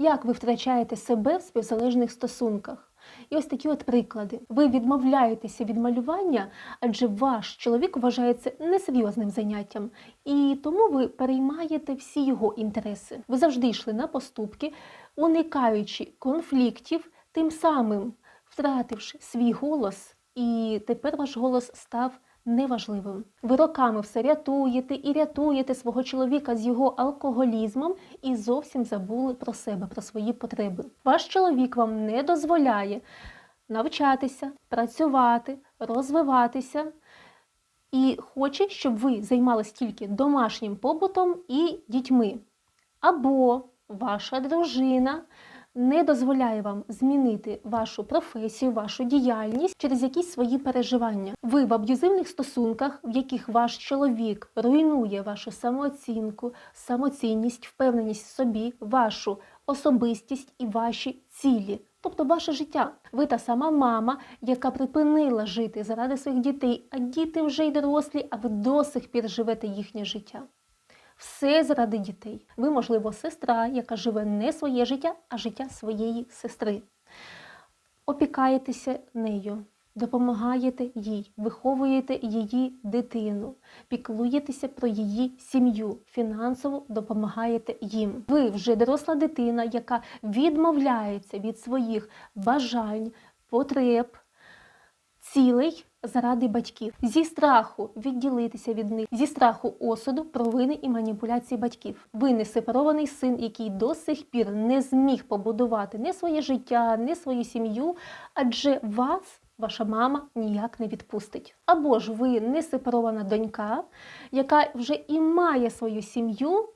Як ви втрачаєте себе в співзалежних стосунках? І ось такі от приклади. Ви відмовляєтеся від малювання, адже ваш чоловік вважає це несерйозним заняттям, і тому ви переймаєте всі його інтереси. Ви завжди йшли на поступки, уникаючи конфліктів, тим самим втративши свій голос, і тепер ваш голос став неважливим. Ви роками все рятуєте і рятуєте свого чоловіка з його алкоголізмом і зовсім забули про себе, про свої потреби. Ваш чоловік вам не дозволяє навчатися, працювати, розвиватися. І хоче, щоб ви займалися тільки домашнім побутом і дітьми. Або ваша дружина не дозволяє вам змінити вашу професію, вашу діяльність через якісь свої переживання. Ви в аб'юзивних стосунках, в яких ваш чоловік руйнує вашу самооцінку, самоцінність, впевненість в собі, вашу особистість і ваші цілі. Тобто ваше життя. Ви та сама мама, яка припинила жити заради своїх дітей, а діти вже й дорослі, а ви до сих пір живете їхнє життя. Все заради дітей. Ви, можливо, сестра, яка живе не своє життя, а життя своєї сестри. Опікаєтеся нею, допомагаєте їй, виховуєте її дитину, піклуєтеся про її сім'ю, фінансово допомагаєте їм. Ви вже доросла дитина, яка відмовляється від своїх бажань, потреб, цілей заради батьків, зі страху відділитися від них, зі страху осуду, провини і маніпуляції батьків. Ви не сепарований син, який до сих пір не зміг побудувати не своє життя, не свою сім'ю, адже вас. Ваша мама ніяк не відпустить. Або ж ви не сепарована донька, яка вже і має свою сім'ю,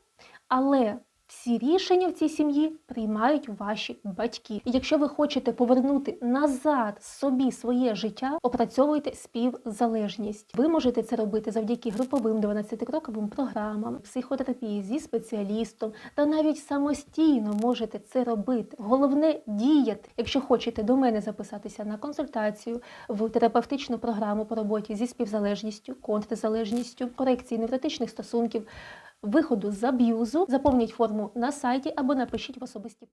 але всі рішення в цій сім'ї приймають ваші батьки. І якщо ви хочете повернути назад собі своє життя, опрацьовуйте співзалежність. Ви можете це робити завдяки груповим 12-кроковим програмам, психотерапії зі спеціалістом, та навіть самостійно можете це робити. Головне діяти. Якщо хочете до мене записатися на консультацію в терапевтичну програму по роботі зі співзалежністю, контрзалежністю, корекції невротичних стосунків виходу з аб'юзу, заповніть форму на сайті або напишіть в особисті.